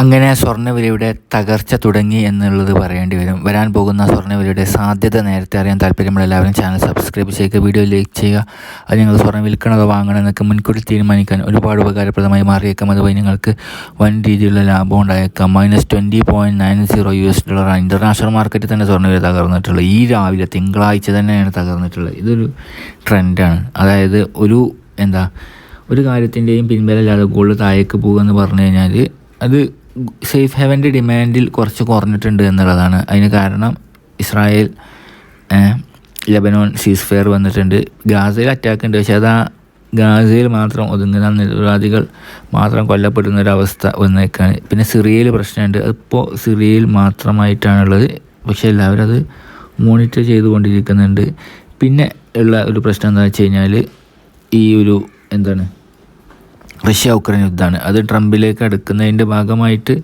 അങ്ങനെ സ്വർണവിലയുടെ തകർച്ച തുടങ്ങി എന്നുള്ളത് പറയേണ്ടി വരും. വരാൻ പോകുന്ന സ്വർണവിലയുടെ സാധ്യത നേരത്തെ അറിയാൻ താല്പര്യമുള്ള എല്ലാവരും ചാനൽ സബ്സ്ക്രൈബ് ചെയ്യുക വീഡിയോ ലൈക്ക് ചെയ്യുക. അത് നിങ്ങൾ സ്വർണം വിൽക്കണതോ വാങ്ങണം എന്നൊക്കെ മുൻകൂട്ടി തീരുമാനിക്കാൻ ഒരുപാട് ഉപകാരപ്രദമായി മാറിയേക്കാം. അതുവഴി നിങ്ങൾക്ക് വൻ രീതിയിലുള്ള ലാഭം ഉണ്ടായേക്കാം. Minus twenty point nine zero U S ഡോളറാണ് ഇന്റർനാഷണൽ മാർക്കറ്റിൽ തന്നെ സ്വർണവില തകർന്നിട്ടുള്ളത്. ഈ രാവിലെ തിങ്കളാഴ്ച തന്നെയാണ് തകർന്നിട്ടുള്ളത്. ഇതൊരു ട്രെൻഡാണ് അതായത് ഒരു എന്താ ഒരു കാര്യത്തിന്റെയും പിൻബലമില്ലാതെ ഗോൾഡ് താഴേക്ക് പോകുക എന്ന് പറഞ്ഞു കഴിഞ്ഞാൽ അത് സേഫ് ഹെവന്റെ ഡിമാൻഡിൽ കുറച്ച് കുറഞ്ഞിട്ടുണ്ട് എന്നുള്ളതാണ്. അതിന് കാരണം ഇസ്രായേൽ ലബനോൺ സീസ് ഫെയർ വന്നിട്ടുണ്ട്. ഗാസയിൽ അറ്റാക്ക് ഉണ്ട്. പക്ഷേ അത് ആ ഗാസയിൽ മാത്രം ഒതുങ്ങുന്ന നിരപരാധികൾ മാത്രം കൊല്ലപ്പെടുന്ന ഒരവസ്ഥ വന്നേക്കാണ്. പിന്നെ സിറിയയിൽ പ്രശ്നമുണ്ട്. അതിപ്പോൾ സിറിയയിൽ മാത്രമായിട്ടാണുള്ളത്. പക്ഷേ എല്ലാവരും അത് മോണിറ്റർ ചെയ്തുകൊണ്ടിരിക്കുന്നുണ്ട്. പിന്നെ ഉള്ള ഒരു പ്രശ്നം എന്താ വെച്ച് കഴിഞ്ഞാൽ ഈ ഒരു എന്താണ് റഷ്യ ഉക്രൈൻ യുദ്ധമാണ്. അത് ട്രംപിലേക്ക് അടുക്കുന്നതിന്റെ ഭാഗമായിട്ട്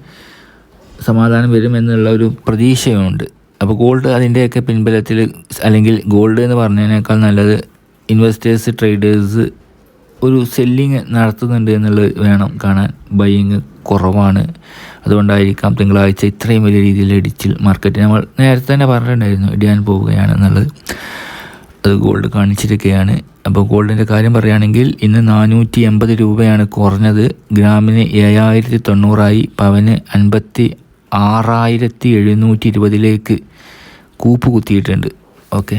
സമാധാനം വരുമെന്നുള്ള ഒരു പ്രതീക്ഷയുണ്ട് അപ്പോൾ ഗോൾഡ് അതിന്റെയൊക്കെ പിൻബലത്തിൽ അല്ലെങ്കിൽ ഗോൾഡ് എന്ന് പറഞ്ഞതിനേക്കാൾ നല്ലത് ഇൻവെസ്റ്റേഴ്സ് ട്രേഡേഴ്സ് ഒരു സെല്ലിങ് നടത്തുന്നുണ്ട് എന്നുള്ളത് വേണം കാണാൻ. ബൈയിങ് കുറവാണ്. അതുകൊണ്ടായിരിക്കാം തിങ്കളാഴ്ച ഇത്രയും വലിയ രീതിയിൽ ഇടിച്ചിൽ മാർക്കറ്റ് നമ്മൾ നേരത്തെ തന്നെ പറഞ്ഞിട്ടുണ്ടായിരുന്നു ഇടിയാൻ പോവുകയാണ് എന്നുള്ളത് അത് ഗോൾഡ് കാണിച്ചിരിക്കുകയാണ്. അപ്പോൾ ഗോൾഡിന്റെ കാര്യം പറയുകയാണെങ്കിൽ ഇന്ന് നാനൂറ്റി എൺപത് രൂപയാണ് കുറഞ്ഞത്. ഗ്രാമിന് ഏഴായിരത്തി തൊണ്ണൂറായി പവന് അൻപത്തി ആറായിരത്തി എഴുന്നൂറ്റി ഇരുപതിലേക്ക് കൂപ്പ് കുത്തിയിട്ടുണ്ട്. ഓക്കെ.